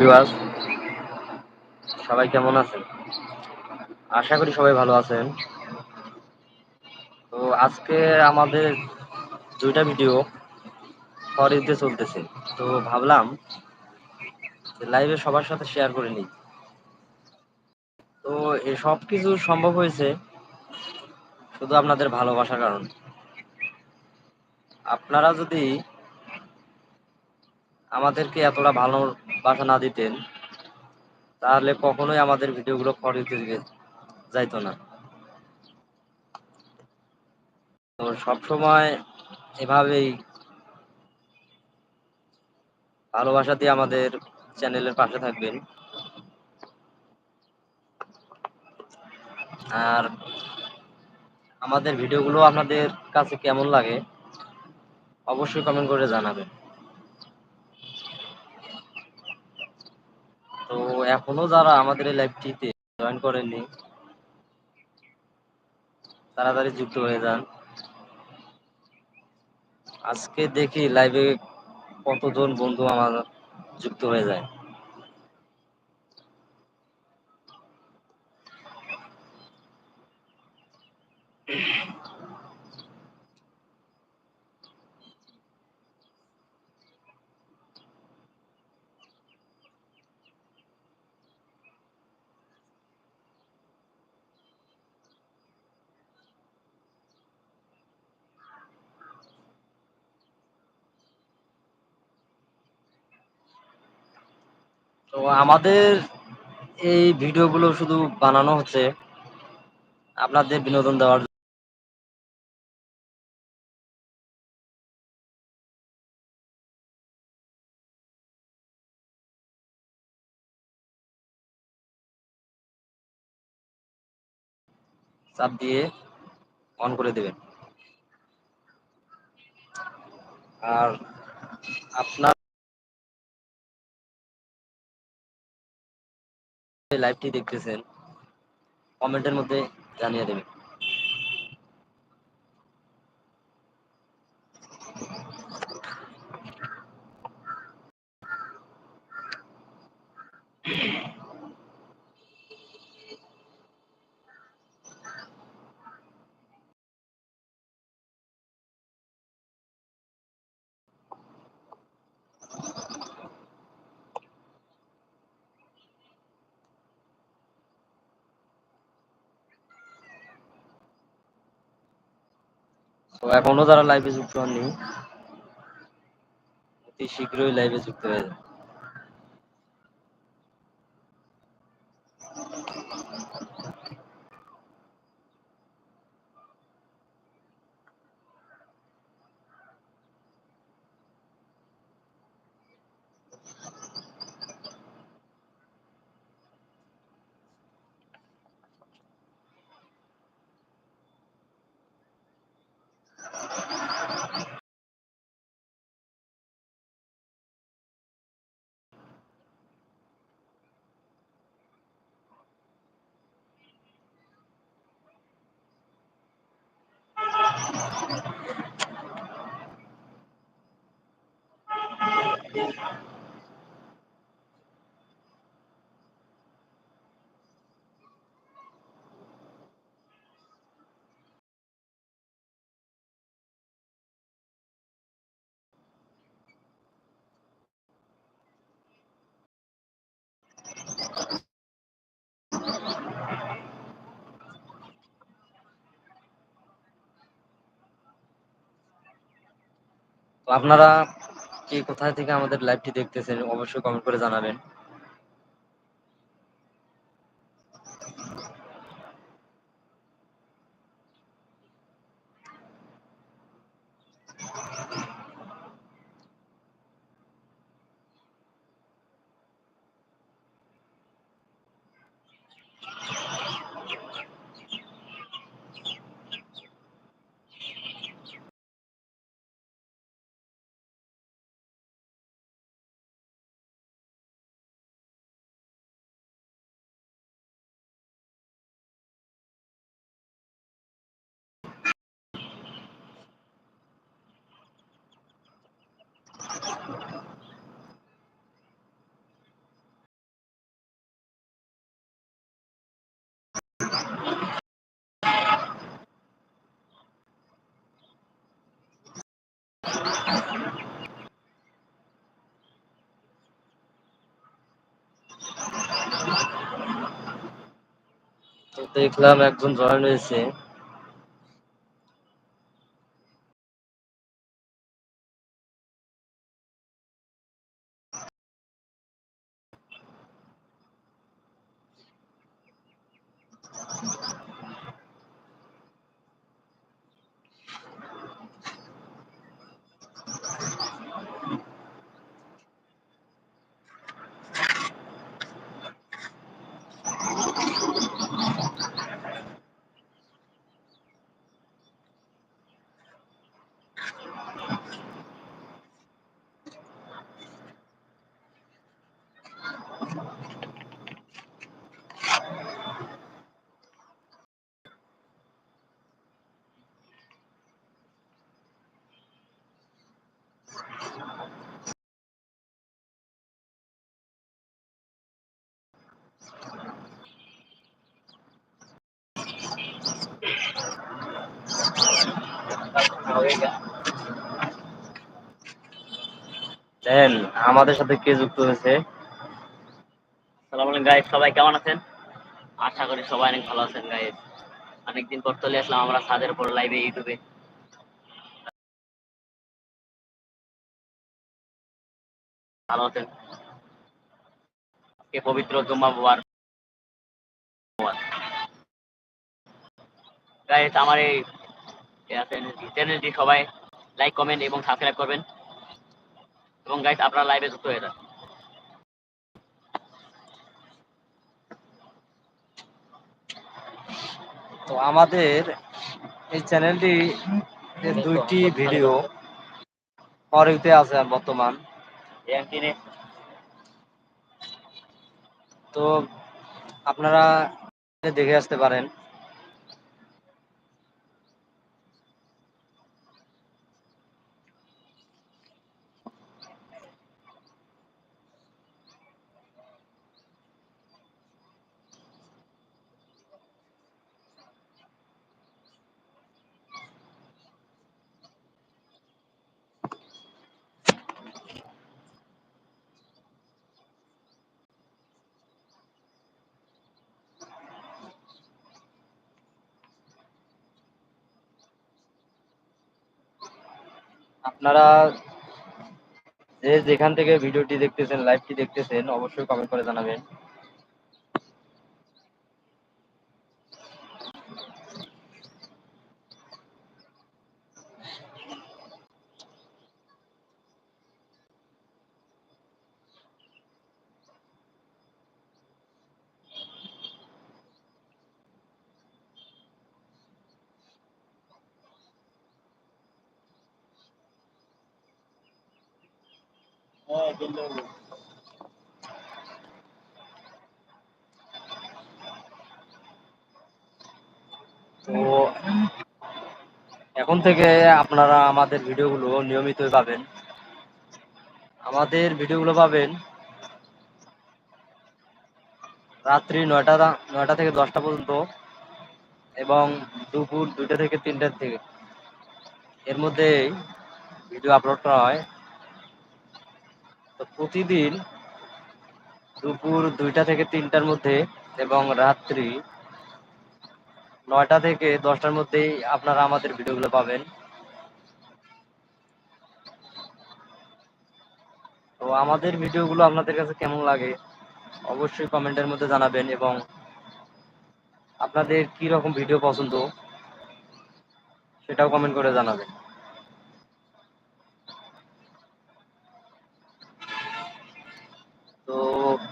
Viewers সবাই কেমন আছেন? আশা করি সবাই ভালো আছেন। তো আজকে আমাদের দুইটা ভিডিও ফর ইউতে চলতেছে। তো ভাবলাম লাইভে সবার সাথে শেয়ার করে নিই। তো সব কিছু সম্ভব হয়েছে শুধু আপনাদের ভালোবাসার কারণ। আপনারা যদি আমাদেরকে এতটা ভালোবাসা না দিতেন, তাহলে কখনোই আমাদের ভিডিওগুলো ফর ইউতে যাইতো না। তো সবসময় এভাবেই ভালোবাসা দিয়ে আমাদের চ্যানেলের পাশে থাকবেন। আর আমাদের ভিডিওগুলো আপনাদের কাছে কেমন লাগে, অবশ্যই কমেন্ট করে জানাবেন। তো এখনও যারা আমাদের এই লাইভটিতে জয়েন করেননি, তাড়াতাড়ি যুক্ত হয়ে যান। আজকে দেখি লাইভে কতজন বন্ধু আমার যুক্ত হয়ে যায়। তো আমাদের এই ভিডিওগুলো শুধু বানানো হচ্ছে আপনাদের বিনোদন দেওয়ার চাপ দিয়ে অন করে দেবেন। আর আপনার লাইভটি দেখতেছেন কমেন্টের মধ্যে জানিয়ে দেবেন। তো এখনও যারা লাইভে যুক্ত হননি অতি শীঘ্রই লাইভে যুক্ত হয়ে যান আপনারা কে কোথায় থেকে আমাদের লাইভটি দেখতেছেন অবশ্যই কমেন্ট করে জানাবেন। দেখলাম একজন জয়েন হয়েছে দেন, আমাদের সাথে কে যুক্ত হয়েছে? সালাম সবাই কেমন আছেন? আশা করি সবাই অনেক ভালো আছেন গাইস অনেকদিন পর চলে আসলাম আমরা ছাদের উপর লাইভে ইউটিউবে ভালো আছেন? কে পবিত্র জুম্মা বুয়ার গাইস আমার এই চ্যানেলটি সবাই লাইক কমেন্ট এবং সাবস্ক্রাইব করবেন। এবং গাইস আপনারা লাইভে যুক্ত হয়ে যান। তো আমাদের এই চ্যানেলটি দুইটি ভিডিও ফরিতে আছে বর্তমান। তো আপনারা দেখে আসতে পারেন। আপনারা যে যেখান থেকে ভিডিওটি দেখতেছেন লাইভটি দেখতেছেন অবশ্যই কমেন্ট করে জানাবেন। তো এখন থেকে আপনারা আমাদের ভিডিওগুলো নিয়মিতই পাবেন। আমাদের ভিডিওগুলো পাবেন রাত্রি নয়টা নয়টা থেকে দশটা পর্যন্ত এবং দুপুর দুইটা থেকে তিনটার থেকে। এর মধ্যে ভিডিও আপলোড করা হয়। তো প্রতিদিন দুপুর দুইটা থেকে তিনটার মধ্যে এবং রাত্রি নয়টা থেকে দশটার মধ্যেই আপনারা আমাদের ভিডিওগুলো পাবেন। তো আমাদের ভিডিওগুলো আপনাদের কাছে কেমন লাগে অবশ্যই কমেন্টের মধ্যে জানাবেন এবং আপনাদের কি রকম ভিডিও পছন্দ সেটাও কমেন্ট করে জানাবেন তো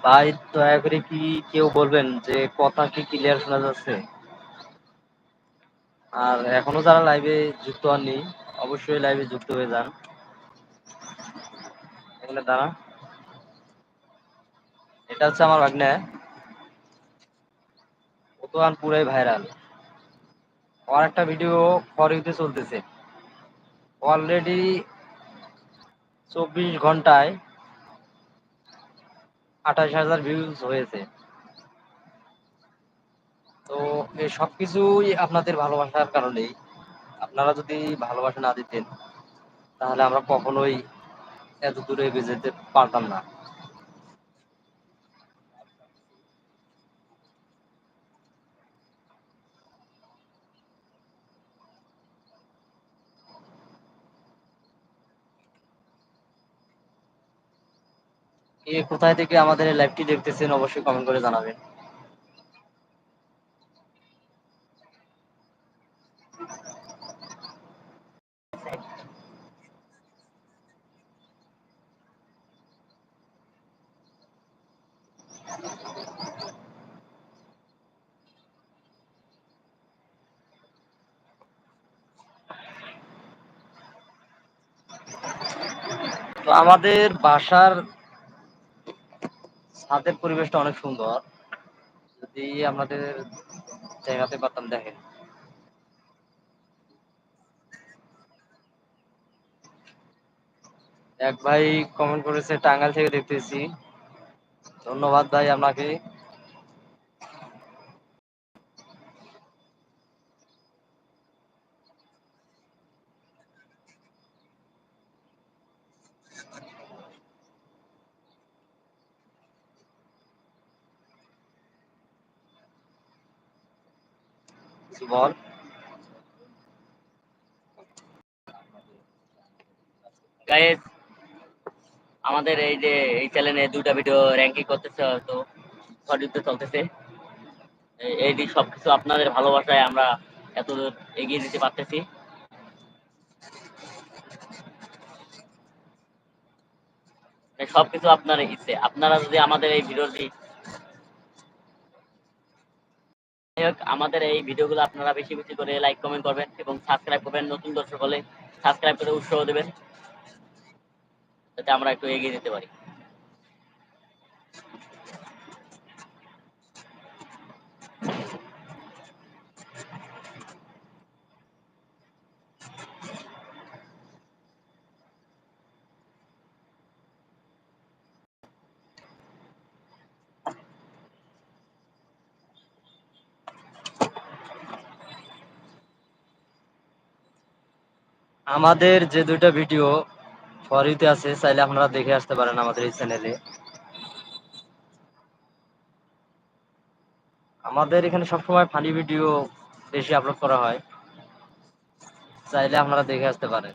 ভাই দয়া করে কি কেউ বলবেন যে কথা কি ক্লিয়ার শোনা যাচ্ছে? আর এখনও যারা লাইভে যুক্ত হননি, অবশ্যই লাইভে যুক্ত হয়ে যান। এখানে দাঁড়া। এটা হচ্ছে আমার ভাগ্নে। ও তো আর পুরাই ভাইরাল ওর একটা ভিডিও ইউতে চলতেছে। অলরেডি চব্বিশ ঘন্টায় আঠাশ হাজার ভিউজ হয়েছে। তো এই সবকিছুই আপনাদের ভালোবাসার কারণেই। আপনারা যদি ভালোবাসা না দিতেন, তাহলে আমরা কখনোই এত দূরে এগিয়ে যেতে পারতাম না। কোথায় থেকে আমাদের লাইভটি দেখতেছেন অবশ্যই কমেন্ট করে জানাবেন। আমাদের বাসার ছাদের পরিবেশটা অনেক সুন্দর। যদি আমাদের জায়গাতে পারতাম দেখেন। এক ভাই কমেন্ট করেছে, টাঙ্গাইল থেকে দেখতেছি। ধন্যবাদ ভাই আপনাকে। কিছু বল। গাইস আমাদের এই যে এই চ্যানেলে দুটা ভিডিও র্যাঙ্কিং করতেছে হয়তো সঠিকতে চলতেছে। এই- এইটি সবকিছু আপনাদের ভালোবাসায় আমরা এত এগিয়ে দিতে পারতেছি। সবকিছু আপনার ইচ্ছে। আপনারা যদি আমাদের এই ভিডিওটি যাই হোক, আমাদের এই ভিডিওগুলো আপনারা বেশি বেশি করে লাইক কমেন্ট করবেন এবং সাবস্ক্রাইব করবেন নতুন দর্শক হলে সাবস্ক্রাইব করে উৎসাহ দেবেন যাতে আমরা একটু এগিয়ে যেতে পারি। আমাদের যে দুইটা ভিডিও ফরিতে আছে, চাইলে আপনারা দেখে আসতে পারেন আমাদের এই চ্যানেলে আমাদের এখানে সবসময় ফানি ভিডিও বেশি আপলোড করা হয়। চাইলে আপনারা দেখে আসতে পারেন।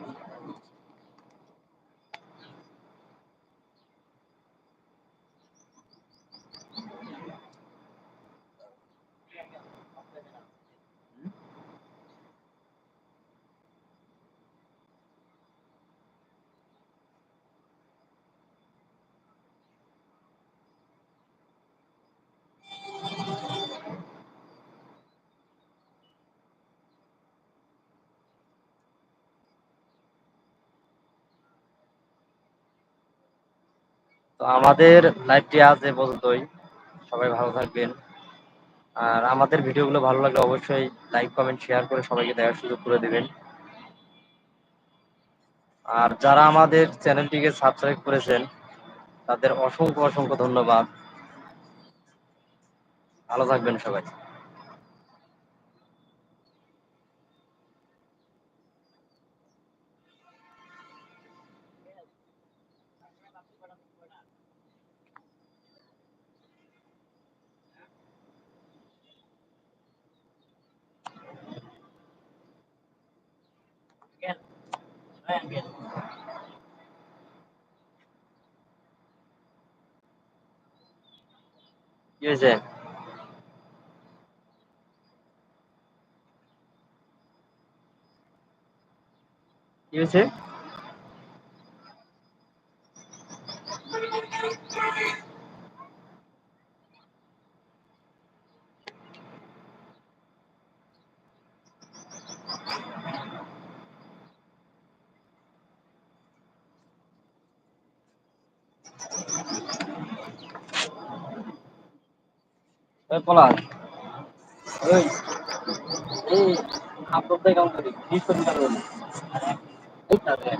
তো আমাদের লাইভটি আজ এ পর্যন্তই। সবাই ভালো থাকবেন। আর আমাদের ভিডিওগুলো ভালো লাগলে অবশ্যই লাইক কমেন্ট শেয়ার করে সবাইকে দেখার সুযোগ করে দেবেন। আর যারা আমাদের চ্যানেলটিকে সাবস্ক্রাইব করেছেন, তাদের অসংখ্য অসংখ্য ধন্যবাদ। ভালো থাকবেন সবাই। কি হয়েছে কি পলাশ ওই এই আপলোড করি বিশ কোটি টাকা। এই তাহলে।